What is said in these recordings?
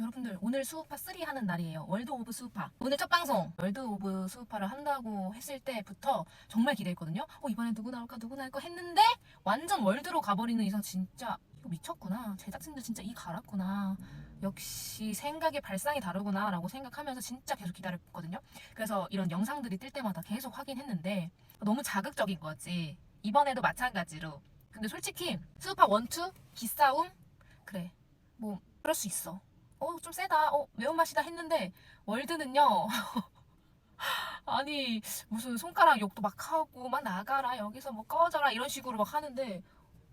여러분들 오늘 수우파 3 하는 날이에요. 월드 오브 수우파. 오늘 첫 방송 월드 오브 수우파를 한다고 했을 때부터 정말 기대했거든요. 어 이번에 누구 나올까 누구 나올까 했는데 완전 월드로 가버리는 이상 진짜 이거 미쳤구나. 제작진들 진짜 이 갈았구나. 역시 생각의 발상이 다르구나 라고 생각하면서 진짜 계속 기다렸거든요. 그래서 이런 영상들이 뜰 때마다 계속 확인했는데 너무 자극적인 거지. 이번에도 마찬가지로. 근데 솔직히 수우파 1, 2 기싸움 그래 뭐 그럴 수 있어. 어 좀 세다. 어 매운맛이다 했는데 월드는요. 아니 무슨 손가락 욕도 막 하고 막 나가라 여기서 뭐 꺼져라 이런 식으로 막 하는데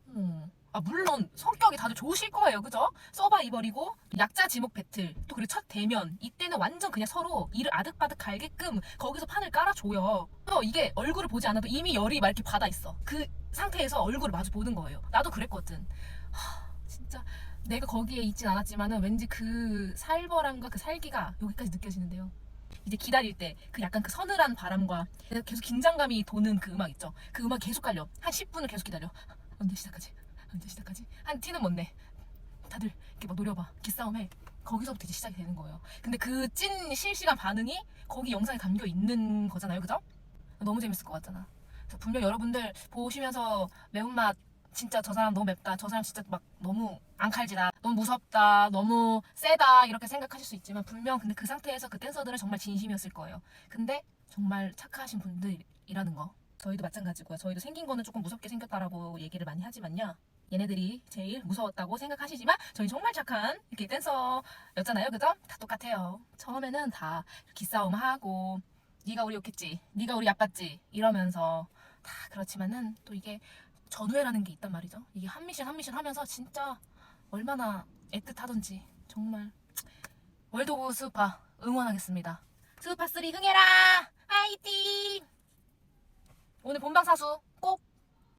음. 아 물론 성격이 다들 좋으실 거예요 그죠? 서바이벌이고 약자 지목 배틀 또 그리고 첫 대면 이때는 완전 그냥 서로 이를 아득바득 갈게끔 거기서 판을 깔아줘요 또 이게 얼굴을 보지 않아도 이미 열이 막 이렇게 받아 있어 그 상태에서 얼굴을 마주 보는 거예요 나도 그랬거든 하, 진짜 내가 거기에 있진 않았지만은 왠지 그 살벌함과 그 살기가 여기까지 느껴지는데요. 이제 기다릴 때 그 약간 그 서늘한 바람과 계속 긴장감이 도는 그 음악 있죠? 그 음악 계속 깔려. 한 10분을 계속 기다려. 언제 시작하지? 언제 시작하지? 한 티는 못 내. 다들 이렇게 막 노려봐. 기싸움해. 거기서부터 이제 시작이 되는 거예요. 근데 그 찐 실시간 반응이 거기 영상에 담겨 있는 거잖아요. 그죠? 너무 재밌을 것 같잖아. 그래서 분명 여러분들 보시면서 매운맛 진짜 저 사람 너무 맵다. 저 사람 진짜 막 너무 앙칼지다. 너무 무섭다. 너무 세다. 이렇게 생각하실 수 있지만 분명 근데 그 상태에서 그 댄서들은 정말 진심이었을 거예요. 근데 정말 착하신 분들이라는 거. 저희도 마찬가지고요. 저희도 생긴 거는 조금 무섭게 생겼다라고 얘기를 많이 하지만요. 얘네들이 제일 무서웠다고 생각하시지만 저희 정말 착한 이렇게 댄서였잖아요. 그죠? 다 똑같아요. 처음에는 다 기싸움 하고 네가 우리 욕했지. 네가 우리 아팠지. 이러면서 다 그렇지만은 또 이게 전후회라는 게 있단 말이죠. 이게 한 미션 한 미션 하면서 진짜 얼마나 애틋하던지 정말 월드 오브 스우파 응원하겠습니다. 스우파 3 흥해라! 화이팅! 오늘 본방 사수 꼭